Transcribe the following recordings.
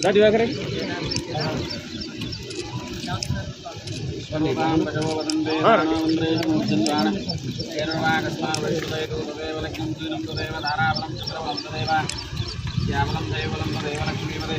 दादी वाकरे ധാരാളം ചന്ദ്രവന്തദേവ കേവലം ദൈവലം ദേവലക്ഷ്മീപദേ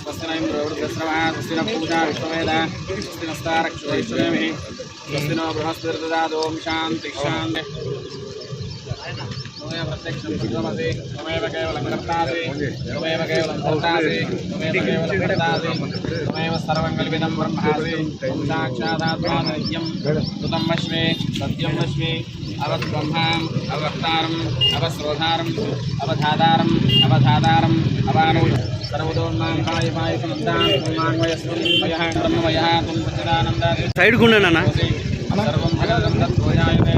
स्वस्तिन प्रवृद्धस्रवः स्वस्तिन पूजा विश्ववेद स्वस्तिनस्तारक्षोश्वयमिः स्वस्तिनो बृहस्पतिर्ददादो शान्तिः शान्तिः Nueva sección psicómate, nueva కేవలం కర్తాది నువ్వేవ కేవలం కర్తాది నువ్వేవ కేవలం కర్తాది నువ్వేవ సర్వం కల్పితం బ్రహ్మాది సాక్షాదాత్మానయం కృతం అశ్వే సత్యం అశ్వే అవత్ బ్రహ్మాం అవక్తారం అవశ్రోధారం అవధాదారం అవధాదారం అవాను సైడ్ గుండెనా సర్వం భగవం తత్వయాయతే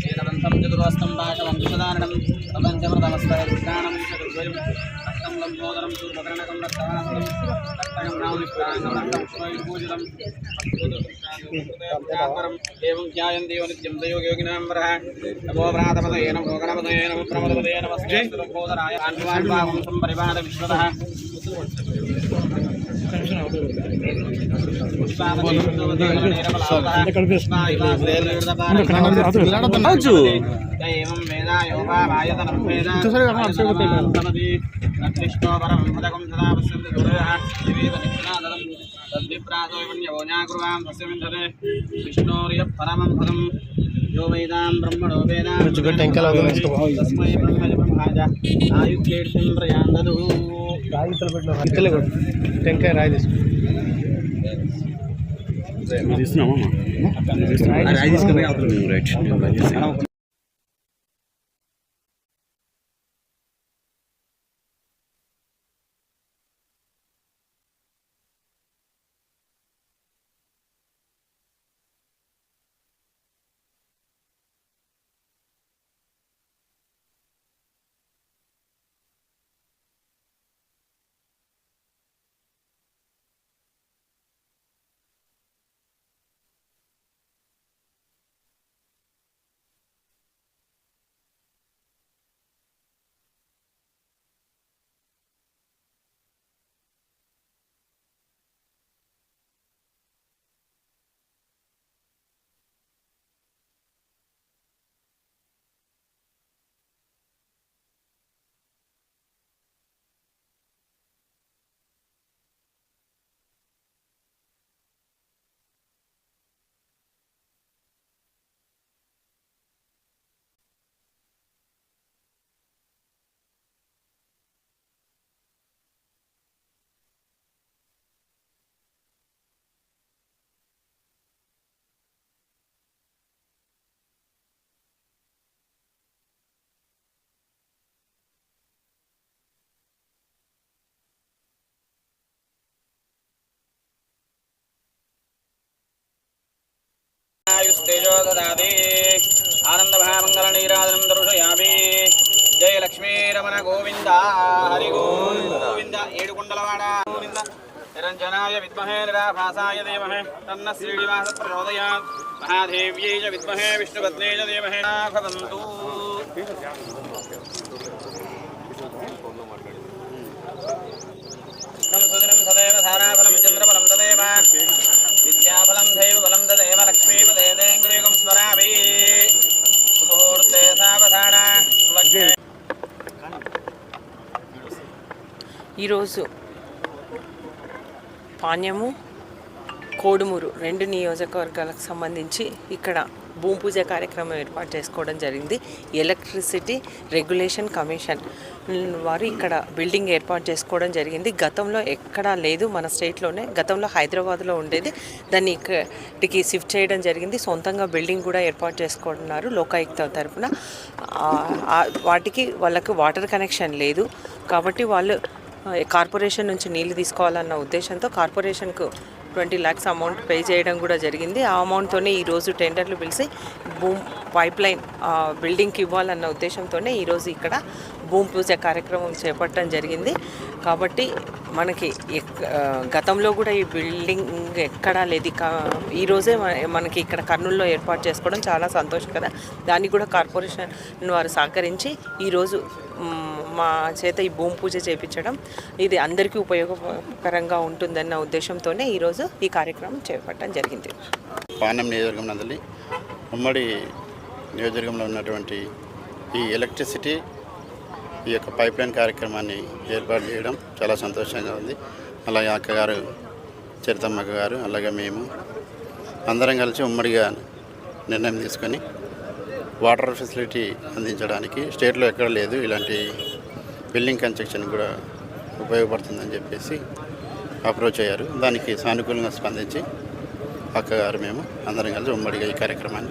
క్షీరవంతం చతురోస్తం భాషవం విషదారణం ప్రపంచమృతమస్వరజ్ఞానం చతుర్ద్వయం రక్తం లంబోదరం చూర్వకరణకం రక్తవాసనం రక్తకం రామనిష్టాంగం రక్తం స్వయూజలం ఏం ధ్యాయం దేవ నిత్యం దయోగినాం వరః నమో వ్రాతపదయే నమో గణపదయే నమో విష్ణోర్య పరమం పదం యో వేదాం బ్రహ్మణో వేదాం టెంకాయలు అవుతుంది తీసుకో. తస్మై ఇక్కలే కొట్టు. టెంకాయ రాయి తీసుకో. తీసుకుపోయి రైట్ ఆయుస్తేజో దదాతి ఆనందభామంగళ నీరాజనం దర్శయామి. జయ లక్ష్మీరమణ గోవింద. హరి గోవింద. ఏడుకొండలవాడ గోవింద. నిరంజనాయ విద్మహే నిరాభాసాయ దేమహే తన్న శ్రీనివాస ప్రచోదయాత్ మహాదేవ్యై విద్మహే విష్ణుపత్నే దేమహే నాభవంతు. ఈరోజు పాణ్యము కోడుమూరు రెండు నియోజకవర్గాలకు సంబంధించి ఇక్కడ భూమి పూజ కార్యక్రమం ఏర్పాటు చేసుకోవడం జరిగింది. ఎలక్ట్రిసిటీ రెగ్యులేషన్ కమిషన్ వారు ఇక్కడ బిల్డింగ్ ఏర్పాటు చేసుకోవడం జరిగింది. గతంలో ఎక్కడా లేదు మన స్టేట్లోనే. గతంలో హైదరాబాద్లో ఉండేది. దాన్ని ఇక్కడికి షిఫ్ట్ చేయడం జరిగింది. సొంతంగా బిల్డింగ్ కూడా ఏర్పాటు చేసుకుంటున్నారు లోకాయుక్త తరఫున. వాటికి వాళ్ళకు వాటర్ కనెక్షన్ లేదు. కాబట్టి వాళ్ళు కార్పొరేషన్ నుంచి నీళ్ళు తీసుకోవాలన్న ఉద్దేశంతో కార్పొరేషన్కు ట్వంటీ ల్యాక్స్ అమౌంట్ పే చేయడం కూడా జరిగింది. ఆ అమౌంట్తోనే ఈరోజు టెండర్లు పిలిచి భూమ్ పైప్ లైన్ బిల్డింగ్కి ఇవ్వాలన్న ఉద్దేశంతోనే ఈరోజు ఇక్కడ భూమి పూజ కార్యక్రమం చేపట్టడం జరిగింది. కాబట్టి మనకి గతంలో కూడా ఈ బిల్డింగ్ ఎక్కడా లేదు. కా ఈరోజే మన- మనకి ఇక్కడ కర్నూలులో ఏర్పాటు చేసుకోవడం చాలా సంతోషం కదా. దానికి కూడా కార్పొరేషన్ వారు సహకరించి ఈరోజు మా చేత ఈ భూమి పూజ చేయించడం ఇది అందరికీ ఉపయోగకరంగా ఉంటుందన్న ఉద్దేశంతోనే ఈరోజు ఈ కార్యక్రమం చేపట్టడం జరిగింది. పానం నియోజకవర్గం నందలి ఉమ్మడి నియోజకవర్గంలో ఉన్నటువంటి ఈ ఎలక్ట్రిసిటీ ఈ యొక్క పైప్ లైన్ కార్యక్రమాన్ని ఏర్పాటు చేయడం చాలా సంతోషంగా ఉంది. అలాగే అక్కగారు చరితమ్మక్క గారు అలాగే మేము అందరం కలిసి ఉమ్మడిగా నిర్ణయం తీసుకొని వాటర్ ఫెసిలిటీ అందించడానికి స్టేట్లో ఎక్కడ లేదు ఇలాంటి బిల్డింగ్ కన్స్ట్రక్షన్ కూడా ఉపయోగపడుతుందని చెప్పేసి అప్రోచ్ అయ్యారు. దానికి సానుకూలంగా స్పందించి అక్కగారు మేము అందరం కలిసి ఉమ్మడిగా ఈ కార్యక్రమాన్ని